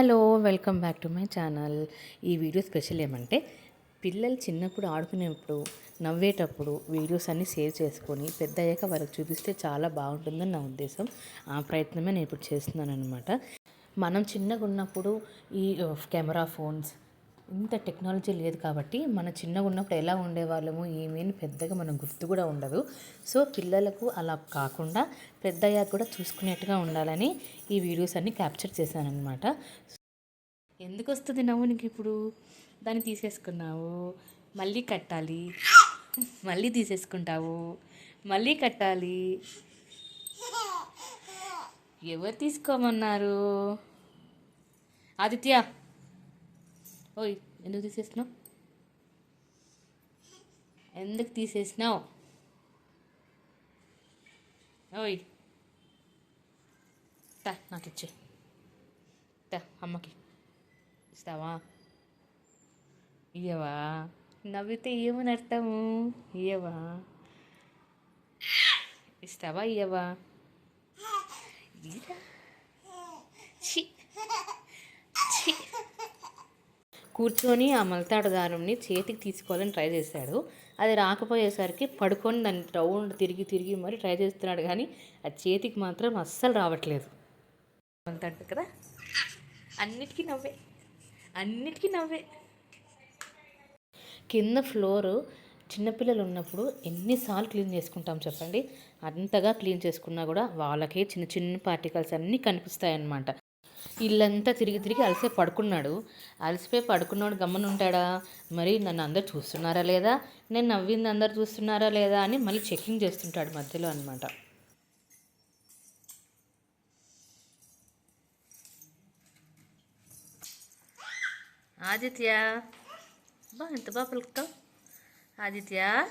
Hello welcome back to my channel. ఈ video special ఏమంటే పిల్లలు చిన్నప్పుడు ఆడుకునేప్పుడు నవ్వేటప్పుడు వీడియోస్ అన్నీ సేవ్ చేసుకొని పెద్ద అయ్యాక వాళ్ళకి చూపిస్తే చాలా బాగుంటుందని నా ఉద్దేశం. ఆ ప్రయత్నమే నేను ఇప్పుడు చేస్తున్నాను అనమాట మనం చిన్నగా ఉన్నప్పుడు ఈ కెమెరా ఫోన్స్ ఇంత టెక్నాలజీ లేదు కాబట్టి మన చిన్నగా ఉన్నప్పుడు ఎలా ఉండేవాళ్ళము ఏమేమి పెద్దగా మనం గుర్తు కూడా ఉండదు. సో పిల్లలకు అలా కాకుండా పెద్ద అయ్యాక కూడా చూసుకునేట్టుగా ఉండాలని ఈ వీడియోస్ అన్ని క్యాప్చర్ చేశానమాట ఎందుకు వస్తుంది నవ్వు నీకు ఇప్పుడు దాన్ని తీసేసుకున్నావు మళ్ళీ కట్టాలి మళ్ళీ తీసేసుకుంటావు మళ్ళీ కట్టాలి. ఎవరు తీసుకోమన్నారు? ఆదిత్య! ఓయ్ ఎందుకు తీసేసినావు? ఎందుకు తీసేసినావు? ఓయ్ తా నాకు ఇచ్చే తా అమ్మకి. ఇస్తావా ఇయ్యవా? నవ్వితే ఏమని అర్థము ఇయ్యవా? ఇస్తావా? ఇయ్యవా? ఛీ! ఛీ! కూర్చొని ఆ మలతాడు చేతికి తీసుకోవాలని ట్రై చేశాడు. అది రాకపోయేసరికి పడుకొని దాన్ని రౌండ్ తిరిగి తిరిగి మరి ట్రై చేస్తున్నాడు కానీ అది చేతికి మాత్రం అస్సలు రావట్లేదు. మలతాడు కదా? అన్నిటికీ నవ్వే. అన్నిటికీ నవ్వే. కింద ఫ్లోరు చిన్నపిల్లలు ఉన్నప్పుడు ఎన్నిసార్లు క్లీన్ చేసుకుంటాం చెప్పండి? అంతగా క్లీన్ చేసుకున్నా కూడా వాళ్ళకే చిన్న చిన్న పార్టికల్స్ అన్నీ కనిపిస్తాయన్నమాట. ఇల్లంతా తిరిగి తిరిగి అలసిపోయి పడుకున్నాడు. అలసిపోయి పడుకున్నాడు గమ్మని ఉంటాడా మరి నన్ను అందరు చూస్తున్నారా లేదా? నేను నవ్వింది అందరు చూస్తున్నారా లేదా అని మళ్ళీ చెకింగ్ చేస్తుంటాడు మధ్యలో అనమాట ఆదిత్య. బా ఎంత బాగా పలుకుతావు ఆదిత్య.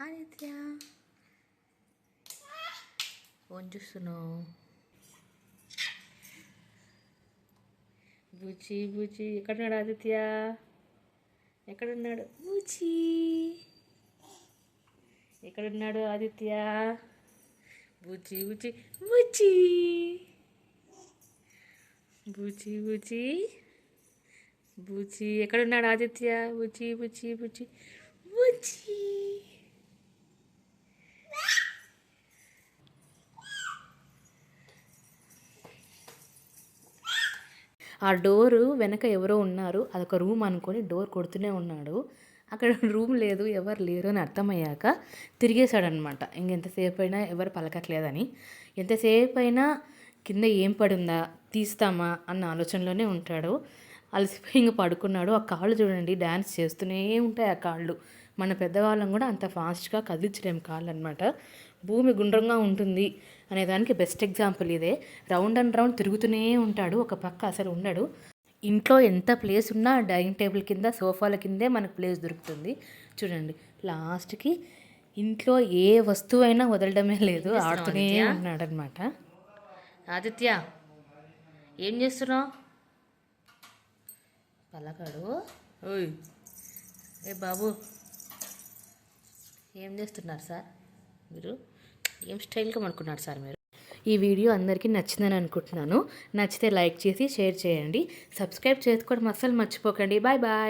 ఆదిత్య. ఫోన్ చూస్తున్నావు. బుచి బుచి ఎక్కడున్నాడు ఆదిత్య? ఎక్కడున్నాడు? బుచి ఎక్కడున్నాడు ఆదిత్య? బుచి బుచి బుచి బుచి బుచి. బుచి. ఎక్కడున్నాడు ఆదిత్య? బుచి బుచి బుచి. బుచి. ఆ డోరు వెనక ఎవరో ఉన్నారు. అదొక రూమ్ అనుకొని డోర్ కొడుతూనే ఉన్నాడు. అక్కడ రూమ్ లేదు ఎవరు లేరు అని అర్థమయ్యాక తిరిగేశాడనమాట ఇంకెంతసేపు అయినా ఎవరు పలకట్లేదని. ఎంతసేపు అయినా కింద ఏం పడిందా? తీస్తామా అన్న ఆలోచనలోనే ఉంటాడు. అలసిపోయి ఇంక పడుకున్నాడు. ఆ కాళ్ళు చూడండి డ్యాన్స్ చేస్తూనే ఉంటాయి ఆ కాళ్ళు. మన పెద్దవాళ్ళం కూడా అంత ఫాస్ట్గా కదిలించలేము కాళ్ళు అనమాట భూమి గుండ్రంగా ఉంటుంది అనేదానికి బెస్ట్ ఎగ్జాంపుల్ ఇదే. రౌండ్ అండ్ రౌండ్ తిరుగుతూనే ఉంటాడు. ఒక పక్క అసలు ఉండడు. ఇంట్లో ఎంత ప్లేస్ ఉన్నా డైనింగ్ టేబుల్ కింద సోఫాల కిందే మనకు ప్లేస్ దొరుకుతుంది. చూడండి లాస్ట్కి ఇంట్లో ఏ వస్తువు అయినా వదలడమే లేదు. ఆడుతూనే ఉన్నాడనమాట. ఆదిత్య ఏం చేస్తున్నావు? పలకాడు. ఓయ్. ఏ బాబు ఏం చేస్తున్నారు సార్? మీరు ఏం స్టైల్గా అనుకున్నారు సార్ మీరు? ఈ వీడియో అందరికీ నచ్చిందని అనుకుంటున్నాను. నచ్చితే లైక్ చేసి షేర్ చేయండి. సబ్స్క్రైబ్ చేసుకోవడం అస్సలు మర్చిపోకండి. Bye bye.